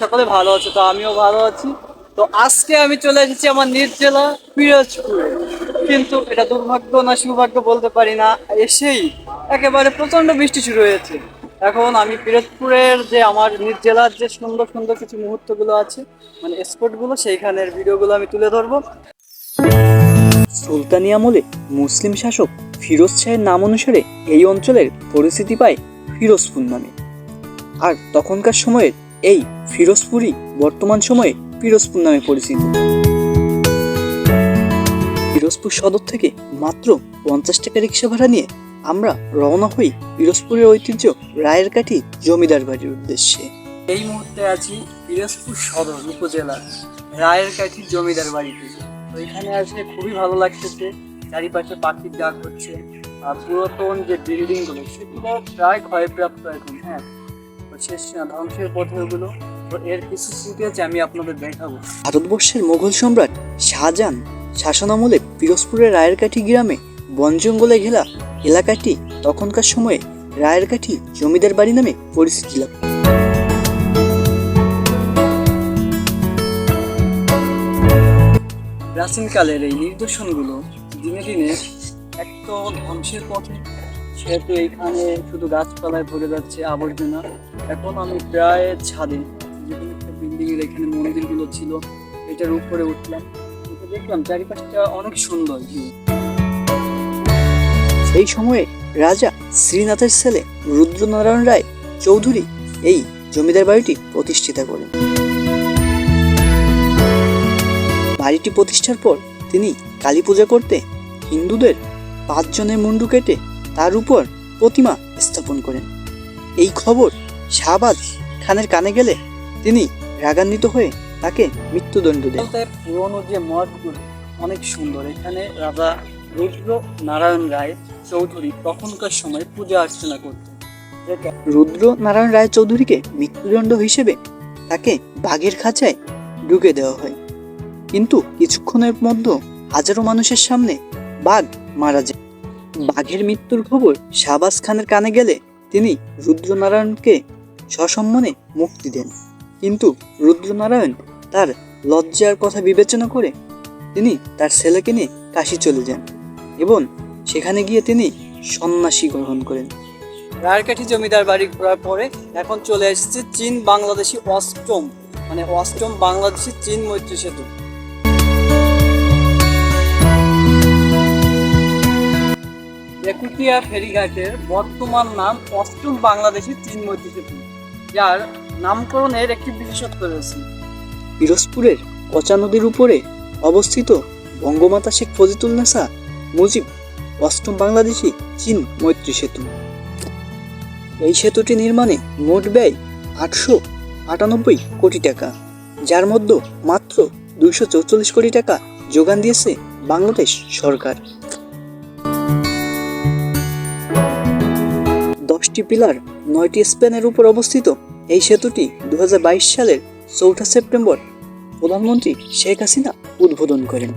সকলে ভালো আছে, তো আমিও ভালো আছি। তো আজকে আমি চলে এসেছি আমার নিজ জেলা পিরোজপুরে। কিন্তু এটা দুর্ভাগ্য না, সৌভাগ্য বলতে পারি না। এসেই একেবারে প্রচণ্ড বৃষ্টি শুরু হয়েছে। এখন আমি পিরোজপুরের যে আমার নিজ জেলার যে সুন্দর সুন্দর কিছু মুহূর্তগুলো আছে মানে স্পটগুলো, সেইখানের ভিডিওগুলো আমি তুলে ধরবো। সুলতানি আমলে মুসলিম শাসক ফিরোজ শাহের নাম অনুসারে এই অঞ্চলের পরিস্থিতি পায় ফিরোজপুর নামে। আর তখনকার সময়ের এই ফিরোজপুরই বর্তমান সময়ে পিরোজপুর নামে পরিচিত। পিরোজপুর সদর থেকে মাত্র পঞ্চাশ টাকা রিক্সা ভাড়া নিয়ে আমরা রওনা হই পিরোজপুরের ঐতিহ্য রায়ের কাঠি জমিদার বাড়ির উদ্দেশ্যে। এই মুহূর্তে আছি পিরোজপুর সদর উপজেলার রায়ের কাঠি জমিদার বাড়িতে তো এখানে আসলে খুবই ভালো লাগতেছে, চারিপাশে পাখির ডাক হচ্ছে, আর পুরাতন যে বিল্ডিংগুলো, সেগুলো প্রায় ক্ষয়প্রাপ্ত এখন হ্যাঁ। শেষ ধ্বংসের পথে ওগুলো তো এর কিছু ফুটেজ আমি আপনাদের দেখাবো ভারতবর্ষের মোগল সম্রাট শাহজাহান শাসনামলে পিরোজপুরের রায়েরকাঠি গ্রামে বন জঙ্গলে ঘেরা এলাকাটি তখনকার সময়ে রায়েরকাঠি জমিদার বাড়ি নামে পরিচিতি লাভ করে। প্রাচীনকালের এই নিদর্শনগুলো দিনে দিনে এক তো ধ্বংসের পথে সেহেতু এইখানে শুধু গাছপালায় ভরে যাচ্ছে আবর্জনা, এখন আমি প্রায় ছাদে যেখানে একটা বিল্ডিং এর এখানে মন্দিরগুলো ছিল, এটার উপরে উঠলাম উঠে দেখলাম চারিপাশটা অনেক সুন্দর view। সেই সময়ে রাজা শ্রীনাথের ছেলে রুদ্রনারায়ণ রায় চৌধুরী এই জমিদার বাড়িটি প্রতিষ্ঠিত করেন বাড়িটি প্রতিষ্ঠার পর তিনি কালী পূজা করতে হিন্দুদের পাঁচজনের মুন্ডু কেটে তার উপর প্রতিমা স্থাপন করেন। এই খবর শাহবাজ খানের কানে গেলে তিনি রাগান্বিত হয়ে তাকে মৃত্যুদণ্ড দেন। পুরনো যে মঠগুলো অনেক সুন্দর। এখানে রাজা রুদ্র নারায়ণ রায় চৌধুরী তখনকার সময় পূজা অর্চনা করতেন। রুদ্র নারায়ণ রায় চৌধুরীকে মৃত্যুদণ্ড হিসেবে তাকে বাঘের খাঁচায় ঢুকে দেওয়া হয়। কিন্তু কিছুক্ষণের মধ্যে হাজারো মানুষের সামনে বাঘ মারা যায়। বাঘের মৃত্যুর খবর শাহবাজ খানের কানে গেলে তিনি রুদ্রনারায়ণকে সসম্মানে মুক্তি দেন। কিন্তু রুদ্রনারায়ণ তার লজ্জার কথা বিবেচনা করে তিনি তার ছেলেকে নিয়ে কাশি চলে যান এবং সেখানে গিয়ে তিনি সন্ন্যাসী গ্রহণ করেন। রায়কাঠি জমিদার বাড়ি ঘোরার পরে এখন চলে এসেছে চীন বাংলাদেশি অষ্টম মানে অষ্টম বাংলাদেশি চীন মৈত্রী সেতু। একুটিয়া ফেরিঘাটের বর্তমান নাম অষ্টম বাংলাদেশি চীন মৈত্রী সেতু যার নামকরণের একটি বিশেষত্ব রয়েছে। পিরোজপুরের কচা নদীর উপরে অবস্থিত বঙ্গমাতা শেখ ফজিতুন্নেসা মুজিব অষ্টম বাংলাদেশি চীন মৈত্রী সেতু। এই সেতুটি নির্মাণে মোট ব্যয় আটশো আটানব্বই কোটি টাকা, যার মধ্যে মাত্র দুইশো চৌচল্লিশ কোটি টাকা যোগান দিয়েছে বাংলাদেশ সরকার। দশটি পিলার নয়টি স্পেনের উপর অবস্থিত। এই সেতুটি দু হাজার বাইশ সালের চৌঠা সেপ্টেম্বর প্রধানমন্ত্রী শেখ হাসিনা উদ্বোধন করেন।